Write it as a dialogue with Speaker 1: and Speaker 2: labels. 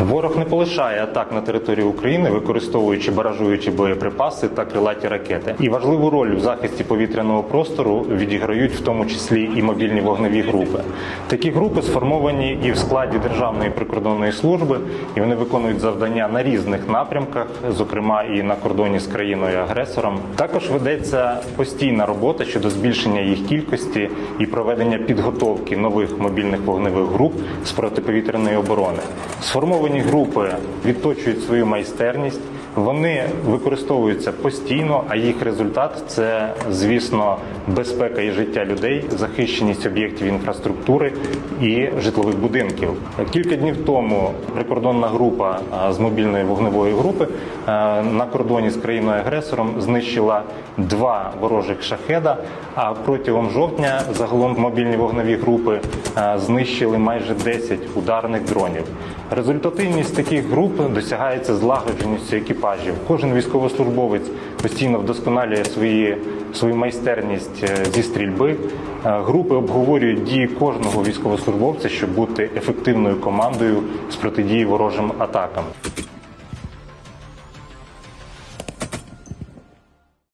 Speaker 1: Ворог не полишає атак на територію України, використовуючи баражуючі боєприпаси та крилаті ракети. І важливу роль в захисті повітряного простору відіграють в тому числі і мобільні вогневі групи. Такі групи сформовані і в складі Державної прикордонної служби, і вони виконують завдання на різних напрямках, зокрема і на кордоні з країною-агресором. Також ведеться постійна робота щодо збільшення їх кількості і проведення підготовки нових мобільних вогневих груп з протиповітряної оборони. Сформовані групи відточують свою майстерність. Вони використовуються постійно, а їх результат це, звісно, безпека і життя людей, захищеність об'єктів інфраструктури і житлових будинків. Кілька днів тому прикордонна група з мобільної вогневої групи на кордоні з країною-агресором знищила два ворожих шахеда. А протягом жовтня загалом мобільні вогневі групи знищили майже 10 ударних дронів. Результативність таких груп досягається злагодженістю екіпажів. Кожен військовослужбовець постійно вдосконалює свої, свою майстерність е, зі стрільби. Е, Групи обговорюють дії кожного військовослужбовця, щоб бути ефективною командою з протидії ворожим атакам.